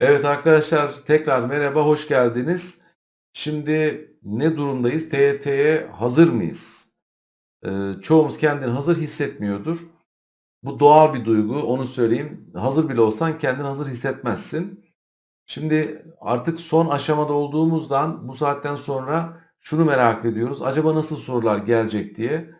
Evet arkadaşlar tekrar merhaba, hoş geldiniz. Şimdi ne durumdayız? TYT'ye hazır mıyız? Ee, çoğumuz kendini hazır hissetmiyordur. Bu doğal bir duygu, onu söyleyeyim. Hazır bile olsan kendini hazır hissetmezsin. Şimdi artık son aşamada olduğumuzdan bu saatten sonra şunu merak ediyoruz. Acaba nasıl sorular gelecek diye.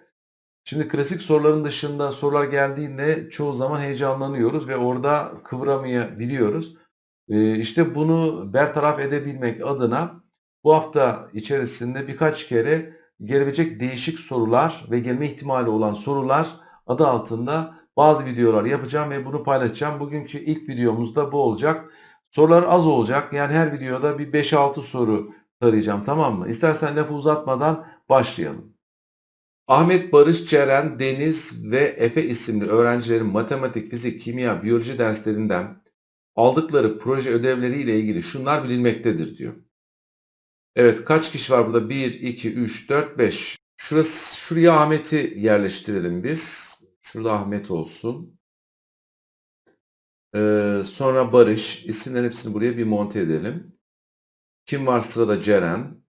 Şimdi klasik soruların dışında sorular geldiğinde çoğu zaman heyecanlanıyoruz ve orada kıvıramayabiliyoruz. İşte bunu bertaraf edebilmek adına bu hafta içerisinde birkaç kere gelebilecek değişik sorular ve gelme ihtimali olan sorular adı altında bazı videolar yapacağım ve bunu paylaşacağım. Bugünkü ilk videomuzda bu olacak. Sorular az olacak. Yani her videoda bir 5-6 soru tarayacağım tamam mı? İstersen lafı uzatmadan başlayalım. Ahmet, Barış, Ceren, Deniz ve Efe isimli öğrencilerin matematik, fizik, kimya, biyoloji derslerinden aldıkları proje ödevleriyle ilgili şunlar bilinmektedir diyor. Evet kaç kişi var burada? 1, 2, 3, 4, 5. Şurası, şuraya Ahmet'i yerleştirelim biz. Şurada Ahmet olsun. Ee, sonra Barış. İsimlerin hepsini buraya bir monte edelim. Kim var sırada? Ceren.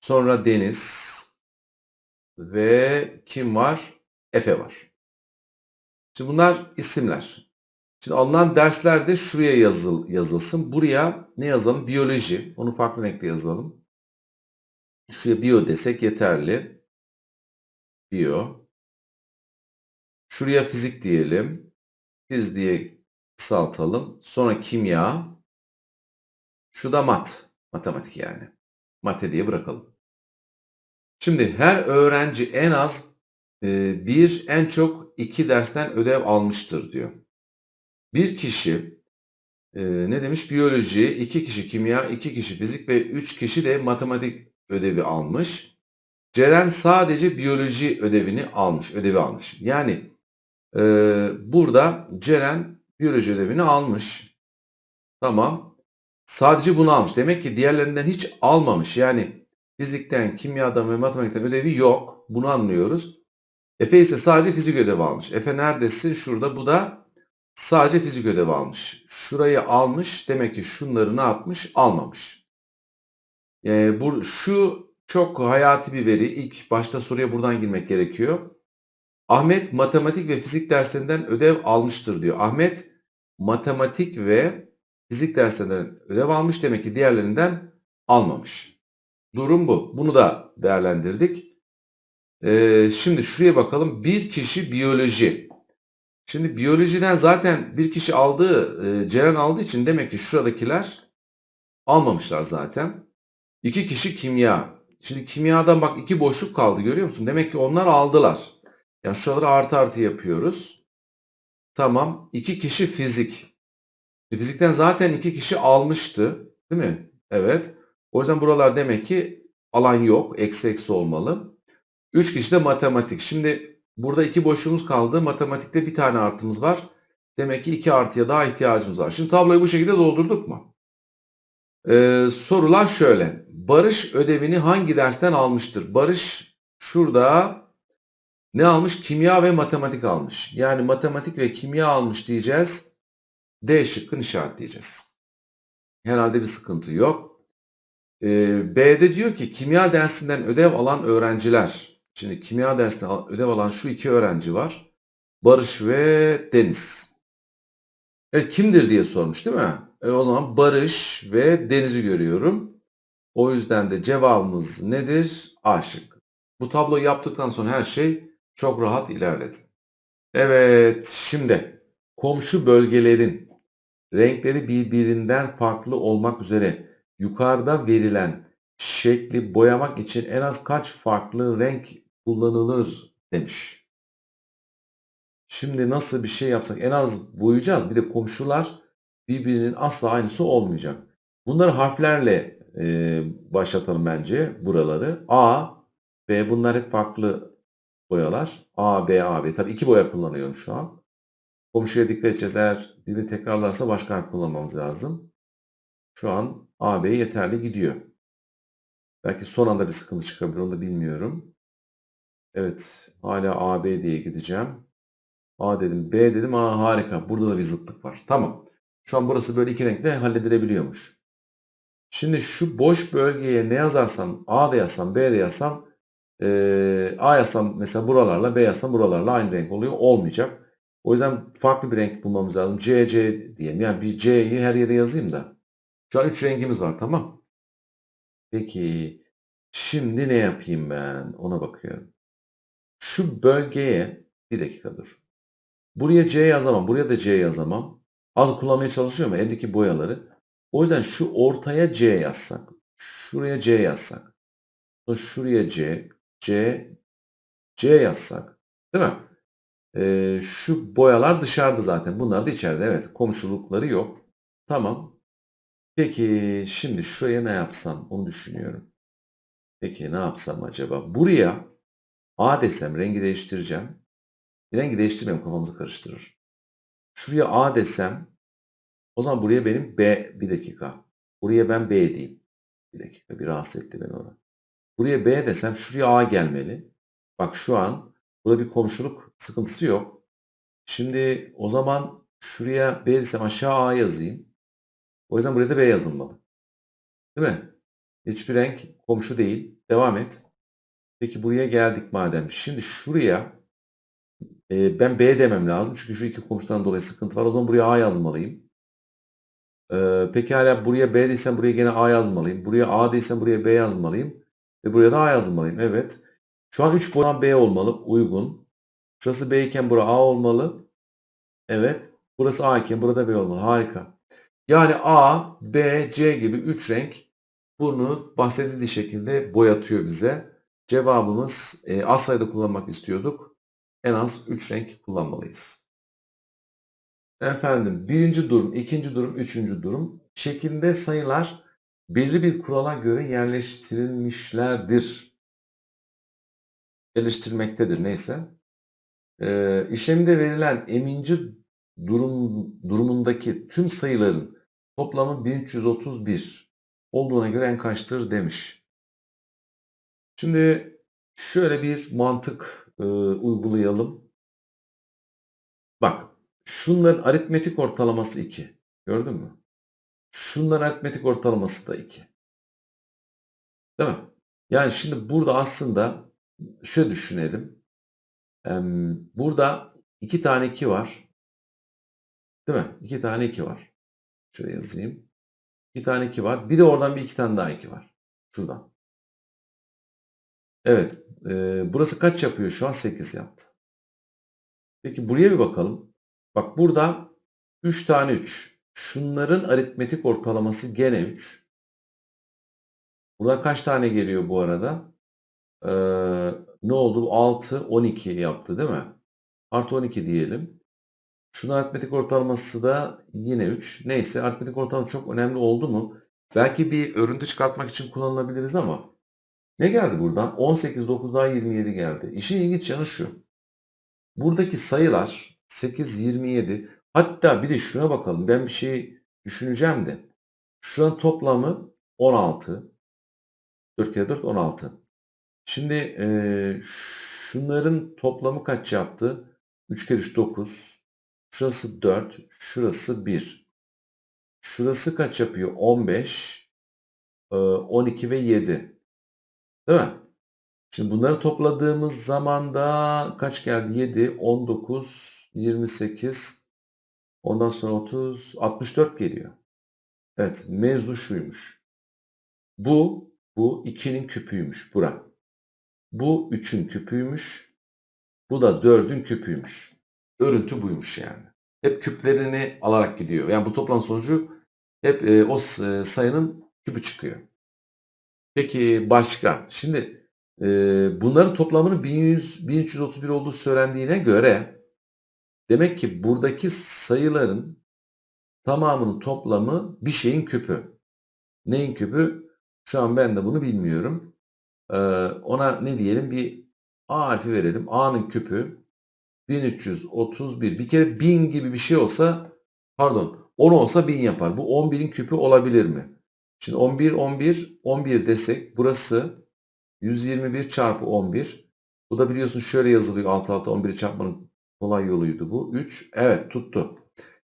Sonra Deniz. Ve kim var? Efe var. Şimdi bunlar isimler. Şimdi alınan dersler de şuraya yazıl, yazılsın. Buraya ne yazalım? Biyoloji. Onu farklı renkle yazalım. Şuraya biyo desek yeterli. Biyo. Şuraya fizik diyelim. Fiz diye kısaltalım. Sonra kimya. Şu da mat. Matematik yani. Mate diye bırakalım. Şimdi her öğrenci en az bir, en çok iki dersten ödev almıştır diyor. Bir kişi e, ne demiş? Biyoloji, iki kişi kimya, iki kişi fizik ve üç kişi de matematik ödevi almış. Ceren sadece biyoloji ödevini almış, ödevi almış. Yani e, burada Ceren biyoloji ödevini almış. Tamam. Sadece bunu almış. Demek ki diğerlerinden hiç almamış. Yani fizikten, kimyadan ve matematikten ödevi yok. Bunu anlıyoruz. Efe ise sadece fizik ödevi almış. Efe neredesin? Şurada. Bu da sadece fizik ödevi almış. Şurayı almış. Demek ki şunları ne yapmış? Almamış. Ee, bu, şu çok hayati bir veri. İlk başta soruya buradan girmek gerekiyor. Ahmet matematik ve fizik derslerinden ödev almıştır diyor. Ahmet matematik ve fizik derslerinden ödev almış. Demek ki diğerlerinden almamış. Durum bu. Bunu da değerlendirdik. Ee, şimdi şuraya bakalım. Bir kişi biyoloji. Şimdi biyolojiden zaten bir kişi aldığı, e, Ceren aldığı için demek ki şuradakiler almamışlar zaten. İki kişi kimya. Şimdi kimyadan bak iki boşluk kaldı görüyor musun? Demek ki onlar aldılar. Yani şuraları artı artı yapıyoruz. Tamam. İki kişi fizik. Fizikten zaten iki kişi almıştı. Değil mi? Evet. O yüzden buralar demek ki alan yok. Eksi eksi olmalı. Üç kişi de matematik. Şimdi burada iki boşluğumuz kaldı. Matematikte bir tane artımız var. Demek ki iki artıya daha ihtiyacımız var. Şimdi tabloyu bu şekilde doldurduk mu? Ee, sorular şöyle. Barış ödevini hangi dersten almıştır? Barış şurada ne almış? Kimya ve matematik almış. Yani matematik ve kimya almış diyeceğiz. D şıkkını işaretleyeceğiz. Herhalde bir sıkıntı yok. Ee, B'de diyor ki kimya dersinden ödev alan öğrenciler. Şimdi kimya dersinden ödev alan şu iki öğrenci var. Barış ve Deniz. Evet kimdir diye sormuş değil mi? E, o zaman Barış ve Deniz'i görüyorum. O yüzden de cevabımız nedir? A şıkkı. Bu tabloyu yaptıktan sonra her şey çok rahat ilerledi. Evet şimdi komşu bölgelerin renkleri birbirinden farklı olmak üzere yukarıda verilen şekli boyamak için en az kaç farklı renk kullanılır demiş. Şimdi nasıl bir şey yapsak en az boyayacağız. Bir de komşular birbirinin asla aynısı olmayacak. Bunları harflerle e, başlatalım bence buraları. A, B bunlar hep farklı boyalar. A, B, A, B. Tabii iki boya kullanıyorum şu an. Komşuya dikkat edeceğiz. Eğer birini tekrarlarsa başka harf kullanmamız lazım. Şu an A, B yeterli gidiyor. Belki son anda bir sıkıntı çıkabilir. Onu da bilmiyorum. Evet. Hala A, B diye gideceğim. A dedim. B dedim. A harika. Burada da bir zıtlık var. Tamam. Şu an burası böyle iki renkle halledilebiliyormuş. Şimdi şu boş bölgeye ne yazarsam A da yazsam B de yazsam eee, A yazsam mesela buralarla B yazsam buralarla aynı renk oluyor. Olmayacak. O yüzden farklı bir renk bulmamız lazım. C, C diyelim. Yani bir C'yi her yere yazayım da. Şu an 3 rengimiz var tamam. Peki şimdi ne yapayım ben? Ona bakıyorum. Şu bölgeye bir dakika dur. Buraya C yazamam. Buraya da C yazamam. Az kullanmaya çalışıyorum eldeki boyaları. O yüzden şu ortaya C yazsak. Şuraya C yazsak. Şuraya C, C, C yazsak. Değil mi? Ee, şu boyalar dışarıda zaten. Bunlar da içeride. Evet. Komşulukları yok. Tamam. Peki şimdi şuraya ne yapsam onu düşünüyorum. Peki ne yapsam acaba? Buraya A desem rengi değiştireceğim. Rengi değiştirmem kafamızı karıştırır. Şuraya A desem o zaman buraya benim B bir dakika. Buraya ben B diyeyim. Bir dakika bir rahatsız etti beni orada. Buraya B desem şuraya A gelmeli. Bak şu an burada bir komşuluk sıkıntısı yok. Şimdi o zaman şuraya B desem aşağı A yazayım. O yüzden buraya da B yazılmalı. Değil mi? Hiçbir renk komşu değil. Devam et. Peki buraya geldik madem. Şimdi şuraya e, ben B demem lazım. Çünkü şu iki komşudan dolayı sıkıntı var. O zaman buraya A yazmalıyım. E, peki hala buraya B değilsem buraya gene A yazmalıyım. Buraya A değilsem buraya B yazmalıyım. Ve buraya da A yazmalıyım. Evet. Şu an 3 boydan B olmalı. Uygun. Şurası B iken burası A olmalı. Evet. Burası A iken burada B olmalı. Harika. Yani A, B, C gibi 3 renk bunu bahsedildiği şekilde boyatıyor bize. Cevabımız e, az sayıda kullanmak istiyorduk. En az 3 renk kullanmalıyız. Efendim birinci durum, ikinci durum, üçüncü durum. Şeklinde sayılar belirli bir kurala göre yerleştirilmişlerdir. Yerleştirilmektedir neyse. Ee, işlemde verilen eminci durum, durumundaki tüm sayıların toplamı 1331 olduğuna göre en kaçtır demiş. Şimdi şöyle bir mantık e, uygulayalım. Bak şunların aritmetik ortalaması 2. Gördün mü? Şunların aritmetik ortalaması da 2. Değil mi? Yani şimdi burada aslında şöyle düşünelim. Burada 2 tane 2 var. Değil mi? 2 tane 2 var. Şöyle yazayım. 2 tane 2 var. Bir de oradan bir 2 tane daha 2 var. Şuradan. Evet. E, burası kaç yapıyor şu an? 8 yaptı. Peki buraya bir bakalım. Bak burada 3 tane 3. Şunların aritmetik ortalaması gene 3. Burada kaç tane geliyor bu arada? Ee, ne oldu? 6, 12 yaptı değil mi? Artı 12 diyelim. Şunun aritmetik ortalaması da yine 3. Neyse aritmetik ortalama çok önemli oldu mu? Belki bir örüntü çıkartmak için kullanılabiliriz ama ne geldi buradan? 18, 9 daha 27 geldi. İşin ilginç yanı şu. Buradaki sayılar 8, 27 hatta bir de şuna bakalım. Ben bir şey düşüneceğim de. Şuranın toplamı 16. 4 kere 4 16. Şimdi e, şunların toplamı kaç yaptı? 3 kere 3 9. Şurası 4. Şurası 1. Şurası kaç yapıyor? 15. E, 12 ve 7. Değil mi? Şimdi bunları topladığımız zaman da kaç geldi? 7, 19, 28, ondan sonra 30, 64 geliyor. Evet, mevzu şuymuş. Bu, bu 2'nin küpüymüş bura. Bu 3'ün küpüymüş. Bu da 4'ün küpüymüş. Örüntü buymuş yani. Hep küplerini alarak gidiyor. Yani bu toplam sonucu hep e, o e, sayının küpü çıkıyor. Peki başka? Şimdi e, bunların toplamının 1100, 1331 olduğu söylendiğine göre demek ki buradaki sayıların tamamının toplamı bir şeyin küpü. Neyin küpü? Şu an ben de bunu bilmiyorum. Ee, ona ne diyelim? Bir A harfi verelim. A'nın küpü 1331. Bir kere 1000 gibi bir şey olsa pardon 10 olsa 1000 yapar. Bu 11'in küpü olabilir mi? Şimdi 11, 11, 11 desek burası 121 çarpı 11. Bu da biliyorsun şöyle yazılıyor alt alta 11'i çarpmanın kolay yoluydu bu. 3. Evet tuttu.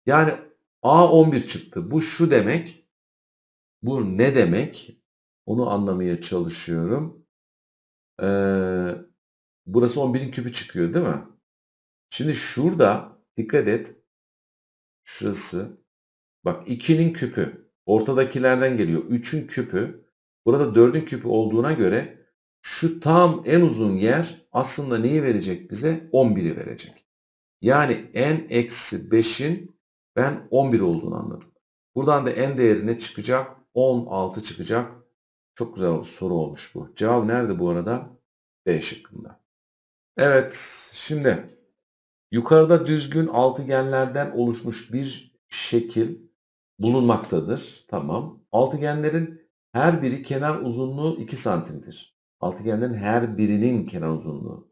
Yani A 11 çıktı. Bu şu demek. Bu ne demek? Onu anlamaya çalışıyorum. Ee, burası 11'in küpü çıkıyor değil mi? Şimdi şurada dikkat et. Şurası. Bak 2'nin küpü. Ortadakilerden geliyor. 3'ün küpü. Burada 4'ün küpü olduğuna göre şu tam en uzun yer aslında neyi verecek bize? 11'i verecek. Yani n eksi 5'in ben 11 olduğunu anladım. Buradan da n değeri ne çıkacak? 16 çıkacak. Çok güzel soru olmuş bu. Cevap nerede bu arada? B şıkkında. Evet, şimdi yukarıda düzgün altıgenlerden oluşmuş bir şekil bulunmaktadır. Tamam. Altıgenlerin her biri kenar uzunluğu 2 santimdir. Altıgenlerin her birinin kenar uzunluğu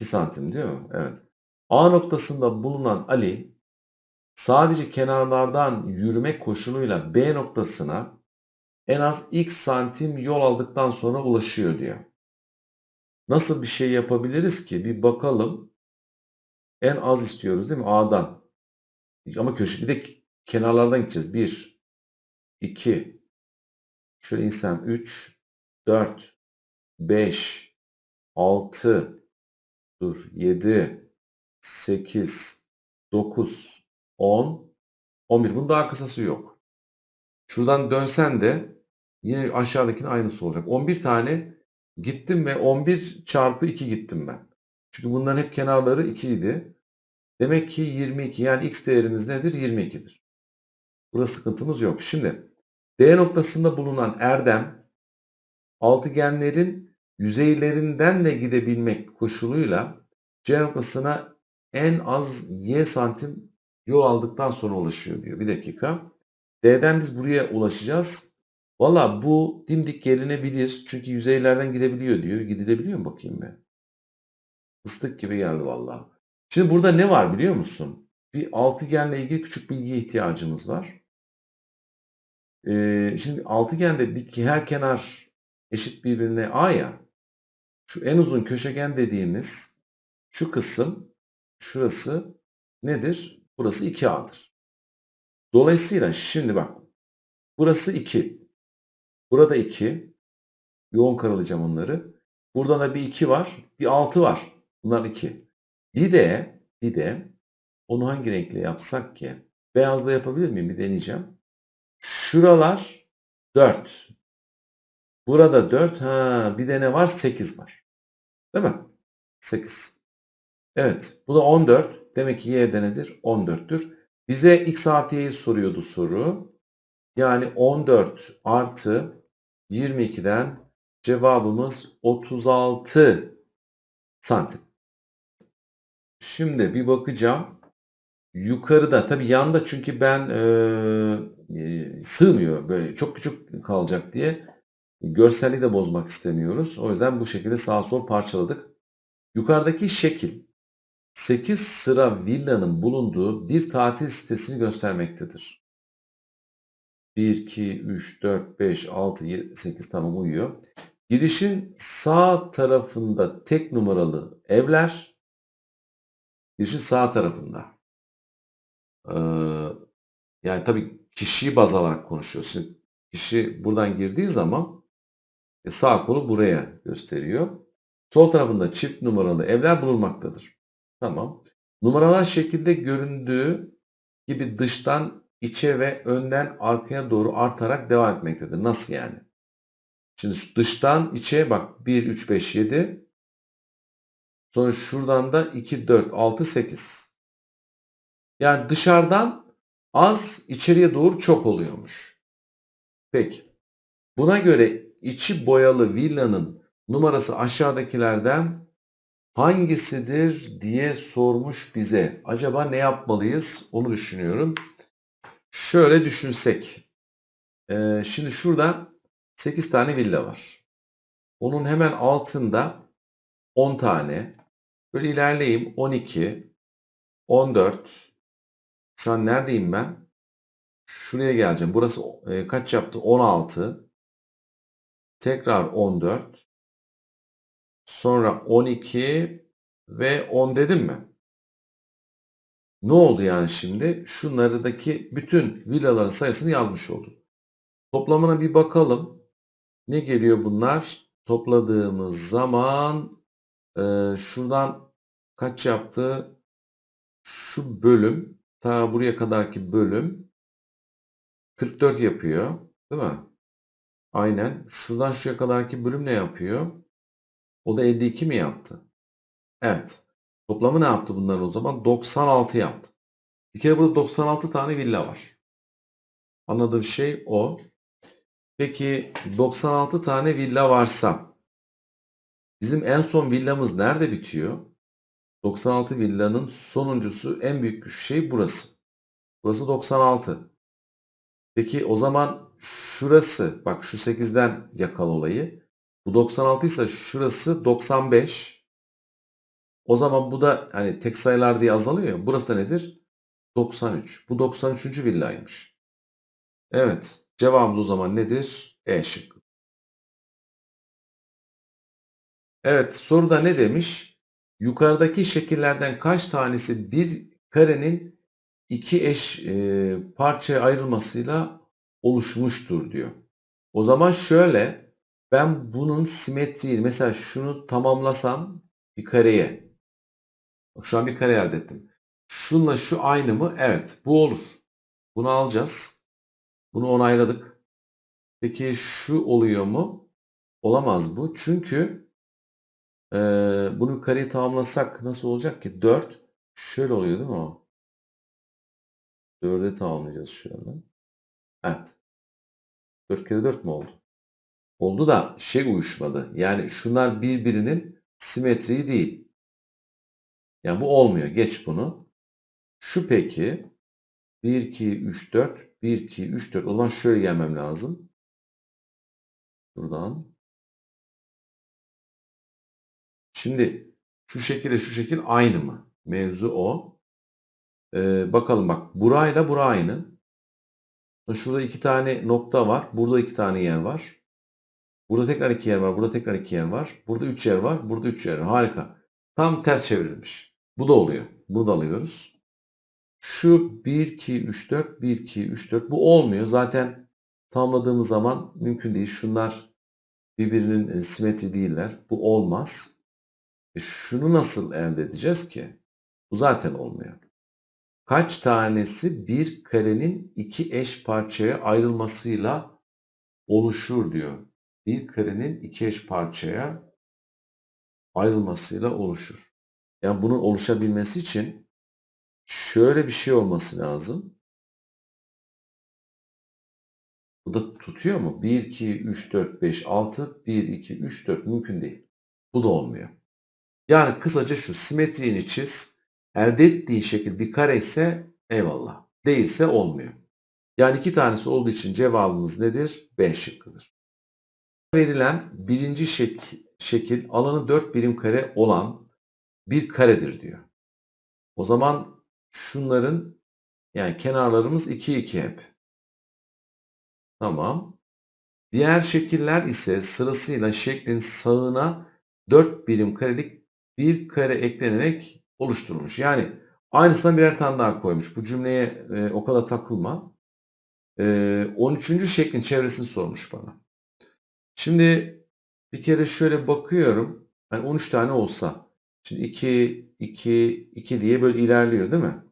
2 santim değil mi? Evet. A noktasında bulunan Ali sadece kenarlardan yürüme koşuluyla B noktasına en az x santim yol aldıktan sonra ulaşıyor diyor. Nasıl bir şey yapabiliriz ki? Bir bakalım. En az istiyoruz değil mi? A'dan. Ama köşe bir de kenarlardan gideceğiz. 1, 2, şöyle insem 3, 4, 5, 6, dur 7, 8, 9, 10, 11. Bunun daha kısası yok. Şuradan dönsen de yine aşağıdakinin aynısı olacak. 11 tane gittim ve 11 çarpı 2 gittim ben. Çünkü bunların hep kenarları 2 idi. Demek ki 22 yani x değerimiz nedir? 22'dir. Burada sıkıntımız yok. Şimdi D noktasında bulunan erdem altıgenlerin yüzeylerinden de gidebilmek koşuluyla C noktasına en az y santim yol aldıktan sonra ulaşıyor diyor. Bir dakika. D'den biz buraya ulaşacağız. Valla bu dimdik gelinebilir. Çünkü yüzeylerden gidebiliyor diyor. Gidilebiliyor mu bakayım ben? Fıstık gibi geldi valla. Şimdi burada ne var biliyor musun? Bir altıgenle ilgili küçük bilgiye ihtiyacımız var. Ee, şimdi altıgende bir, her kenar eşit birbirine A ya. Şu en uzun köşegen dediğimiz şu kısım şurası nedir? Burası 2A'dır. Dolayısıyla şimdi bak burası 2. Burada 2. Yoğun karalayacağım onları. Burada da bir 2 var. Bir 6 var. Bunlar 2. Bir de bir de onu hangi renkle yapsak ki? Beyazla yapabilir miyim? Bir deneyeceğim. Şuralar 4. Burada 4. Ha, bir de ne var? 8 var. Değil mi? 8. Evet. Bu da 14. Demek ki y de nedir? 14'tür. Bize x artı y'yi soruyordu soru. Yani 14 artı 22'den cevabımız 36 santim. Şimdi bir bakacağım. Yukarıda tabii yanda çünkü ben sığmıyor böyle çok küçük kalacak diye görselliği de bozmak istemiyoruz. O yüzden bu şekilde sağ sol parçaladık. Yukarıdaki şekil 8 sıra villanın bulunduğu bir tatil sitesini göstermektedir. 1, 2, 3, 4, 5, 6, 7, 8 tamam uyuyor. Girişin sağ tarafında tek numaralı evler, girişin sağ tarafında. Ee, yani tabii kişiyi baz alarak konuşuyorsun. Kişi buradan girdiği zaman e, sağ kolu buraya gösteriyor. Sol tarafında çift numaralı evler bulunmaktadır. Tamam. Numaralar şekilde göründüğü gibi dıştan içe ve önden arkaya doğru artarak devam etmektedir. Nasıl yani? Şimdi dıştan içe bak 1, 3, 5, 7. Sonra şuradan da 2, 4, 6, 8. Yani dışarıdan az içeriye doğru çok oluyormuş. Peki. Buna göre içi boyalı villanın numarası aşağıdakilerden hangisidir diye sormuş bize. Acaba ne yapmalıyız? Onu düşünüyorum. Şöyle düşünsek. Ee, şimdi şurada 8 tane villa var. Onun hemen altında 10 tane. Böyle ilerleyeyim. 12, 14. Şu an neredeyim ben? Şuraya geleceğim. Burası e, kaç yaptı? 16. Tekrar 14. Sonra 12 ve 10 dedim mi? Ne oldu yani şimdi? Şunlardaki bütün villaların sayısını yazmış olduk. Toplamına bir bakalım. Ne geliyor bunlar? Topladığımız zaman e, şuradan kaç yaptı? Şu bölüm ta buraya kadarki bölüm 44 yapıyor. Değil mi? Aynen. Şuradan şuraya kadarki bölüm ne yapıyor? O da 52 mi yaptı? Evet. Toplamı ne yaptı bunların o zaman? 96 yaptı. Bir kere burada 96 tane villa var. Anladığım şey o. Peki 96 tane villa varsa bizim en son villamız nerede bitiyor? 96 villanın sonuncusu en büyük şey burası. Burası 96. Peki o zaman şurası bak şu 8'den yakal olayı. Bu 96 ise şurası 95. O zaman bu da hani tek sayılar diye azalıyor. Burası da nedir? 93. Bu 93. villaymış. Evet. Cevabımız o zaman nedir? E şıkkı. Evet. Soruda ne demiş? Yukarıdaki şekillerden kaç tanesi bir karenin iki eş e, parçaya ayrılmasıyla oluşmuştur diyor. O zaman şöyle ben bunun simetriği mesela şunu tamamlasam bir kareye şu an bir kare elde ettim. Şunla şu aynı mı? Evet. Bu olur. Bunu alacağız. Bunu onayladık. Peki şu oluyor mu? Olamaz bu. Çünkü e, bunu kareyi tamamlasak nasıl olacak ki? 4 şöyle oluyor değil mi o? 4'e tamamlayacağız şöyle. Evet. 4 kere 4 mü oldu? Oldu da şey uyuşmadı. Yani şunlar birbirinin simetriği değil. Yani bu olmuyor. Geç bunu. Şu peki 1, 2, 3, 4 1, 2, 3, 4 o zaman şöyle gelmem lazım. Buradan. Şimdi şu şekilde şu şekil aynı mı? Mevzu o. Ee, bakalım bak burayla bura aynı. Şurada iki tane nokta var. Burada iki tane yer var. Burada tekrar iki yer var. Burada tekrar iki yer var. Burada üç yer var. Burada üç yer var. Harika. Tam ters çevrilmiş. Bu da oluyor. Bunu da alıyoruz. Şu 1, 2, 3, 4, 1, 2, 3, 4 bu olmuyor. Zaten tamamladığımız zaman mümkün değil. Şunlar birbirinin e, simetri değiller. Bu olmaz. E şunu nasıl elde edeceğiz ki? Bu zaten olmuyor. Kaç tanesi bir karenin iki eş parçaya ayrılmasıyla oluşur diyor. Bir karenin iki eş parçaya ayrılmasıyla oluşur. Yani bunun oluşabilmesi için şöyle bir şey olması lazım. Bu da tutuyor mu? 1, 2, 3, 4, 5, 6, 1, 2, 3, 4 mümkün değil. Bu da olmuyor. Yani kısaca şu simetriğini çiz. Elde ettiğin şekil bir kare ise eyvallah. Değilse olmuyor. Yani iki tanesi olduğu için cevabımız nedir? B şıkkıdır. Verilen birinci şek şekil alanı 4 birim kare olan bir karedir diyor. O zaman şunların yani kenarlarımız 2 2 hep. Tamam. Diğer şekiller ise sırasıyla şeklin sağına 4 birim karelik bir kare eklenerek oluşturulmuş. Yani aynısından birer tane daha koymuş. Bu cümleye e, o kadar takılma. E, 13. şeklin çevresini sormuş bana. Şimdi bir kere şöyle bakıyorum. Yani 13 tane olsa Şimdi 2, 2, 2 diye böyle ilerliyor değil mi?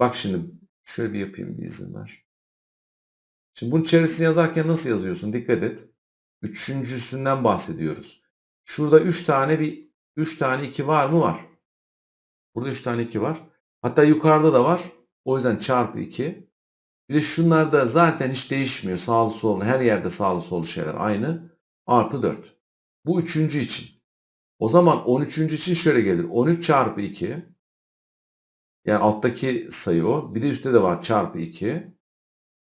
Bak şimdi şöyle bir yapayım bir izin ver. Şimdi bunun çevresini yazarken nasıl yazıyorsun? Dikkat et. Üçüncüsünden bahsediyoruz. Şurada 3 tane bir 3 tane 2 var mı? Var. Burada 3 tane 2 var. Hatta yukarıda da var. O yüzden çarpı 2. Bir de şunlarda zaten hiç değişmiyor. Sağlı sollu her yerde sağlı sollu şeyler aynı. Artı 4. Bu üçüncü için. O zaman 13. için şöyle gelir. 13 çarpı 2 yani alttaki sayı o. Bir de üstte de var çarpı 2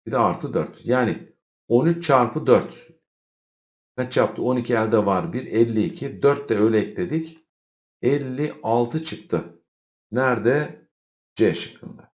bir de artı 4. Yani 13 çarpı 4 kaç yaptı? 12 elde var 1. 52. 4 de öyle ekledik. 56 çıktı. Nerede? C şıkkında.